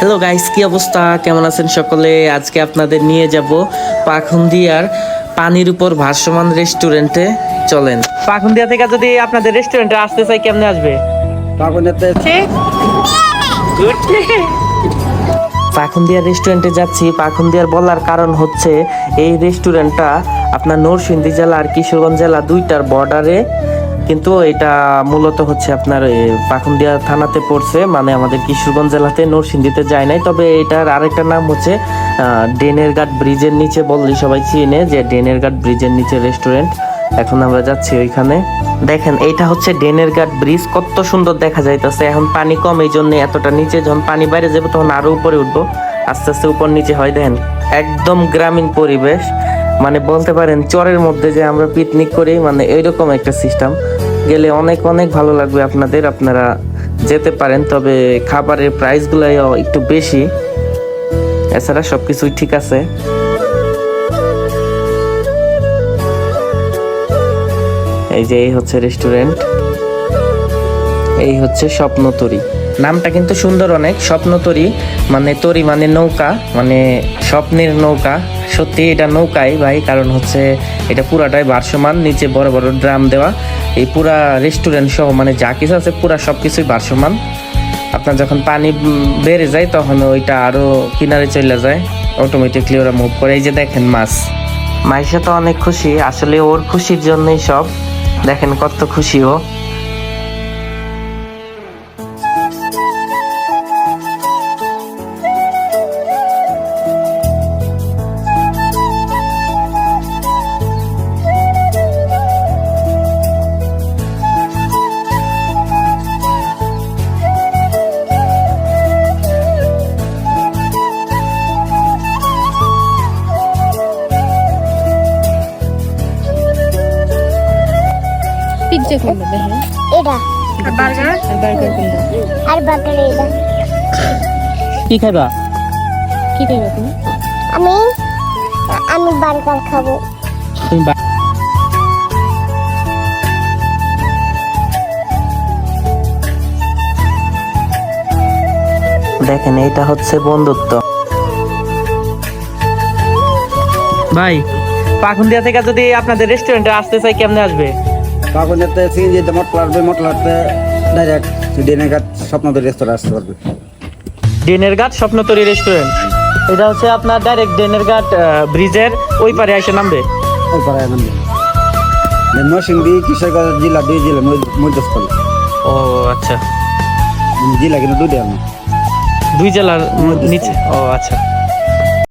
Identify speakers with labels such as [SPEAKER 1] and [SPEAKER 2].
[SPEAKER 1] Hello guys কি অবস্থা? কেমন আছেন সকলে? আজকে আপনাদের নিয়ে যাব পাখুন্দিয়ার পানির উপর ভাসমান রেস্টুরেন্টে। চলেন। পাখুন্দিয়া থেকে যদি আপনাদের রেস্টুরেন্টে আসতে চাই কেমনে আসবে? পাখুন্দিয়া রেস্টুরেন্টে যাচ্ছি। পাখুন্দিয়ার বলার কারণ হচ্ছে এই রেস্টুরেন্টটা আপনার নরসিংদী জেলা আর কিশোরগঞ্জ জেলা দুইটার বর্ডারে কিন্তু এটা মূলত হচ্ছে আপনার পাখুন্দিয়া থানাতে পড়ছে মানে আমাদের কিশোরগঞ্জ জেলাতে, নরসিংদীতে যায় নাই। তবে এটার আরেকটা নাম হচ্ছে ডেনের ঘাট ব্রিজের নিচে বললি সবাই চিনে যে ডেনের ঘাট ব্রিজের নিচে রেস্টুরেন্ট। এখন আমরা যাচ্ছি ওইখানে। দেখেন, এইটা হচ্ছে ডেনের ঘাট ব্রিজ, কত সুন্দর দেখা যাইতেছে। এখন পানি কম এই জন্য এতটা নিচে যখন পানি বাইরে যাবে তখন আরও উপরে উঠবো। আস্তে আস্তে উপর নিচে হয়, দেখেন, একদম গ্রামীণ পরিবেশ। মানে বলতে পারেন চরের মধ্যে যে আমরা পিকনিক করি মানে এইরকম একটা সিস্টেম গেলে অনেক অনেক ভালো লাগবে আপনাদের, আপনারা যেতে পারেন, তবে খাবারের প্রাইসগুলো একটু বেশি। এছাড়া সবকিছুই ঠিক আছে। এই যে এই হচ্ছে রেস্টুরেন্ট এই হচ্ছে স্বপ্নতরী। নামটা কিন্তু সুন্দর অনেক স্বপ্নতরী মানে তরি মানে নৌকা মানে স্বপ্নের নৌকা। সত্যি এটা নৌকাই ভাই, কারণ হচ্ছে এটা পুরাটাই ভারসমান নিচে বড় বড় ড্রাম দেওয়া। এই পুরা রেস্টুরেন্ট সহ মানে যা কিছু আছে পুরা সব কিছুই ভারসমান আপনার যখন পানি বেড়ে যায়, তখন ওইটা আরও কিনারে চলে যায় অটোমেটিকলি ওরা মুভ করে। এই যে দেখেন মাছ। মাইশা তো অনেক খুশি, আসলে ওর খুশির জন্যই সব। দেখেন কত খুশি ও।
[SPEAKER 2] পিৎজা কোনটা? দেখেন
[SPEAKER 3] এটা।
[SPEAKER 2] আর বার্গার কোনটা?
[SPEAKER 3] আর বাটার এটা
[SPEAKER 1] কি খাইবা?
[SPEAKER 2] কি খাইবা তুমি?
[SPEAKER 3] আমি আমি বার্গার খাব।
[SPEAKER 1] তুমি বা- দেখেন এটা হচ্ছে বন্ধুত্ব। ভাই পাখুন্দিয়া থেকে যদি আপনাদের রেস্টুরেন্টে আসতে চাই কেমনে আসবে?
[SPEAKER 4] পাকুনেতে সিএনজিতে মটলা আসবে মটলা আসতে ডাইরেক্ট ডিনের ঘাট স্বপ্নদের রেস্তোরাঁ আসতে পারবে।
[SPEAKER 1] ডেনের ঘাট স্বপ্নতরী রেস্টুরেন্ট এটা হচ্ছে আপনার ডাইরেক্ট ডেনের ঘাট ব্রিজের ওই পারে এসে নামবে।
[SPEAKER 4] ওই পাড়ায় নামবে। নরসিংদী কিশোরগঞ্জ জেলা দুই জেলা মধ্যস্থল
[SPEAKER 1] ও আচ্ছা।
[SPEAKER 4] জেলা কিন্তু দুইটা আমি
[SPEAKER 1] দুই জেলার নিচে? ও আচ্ছা।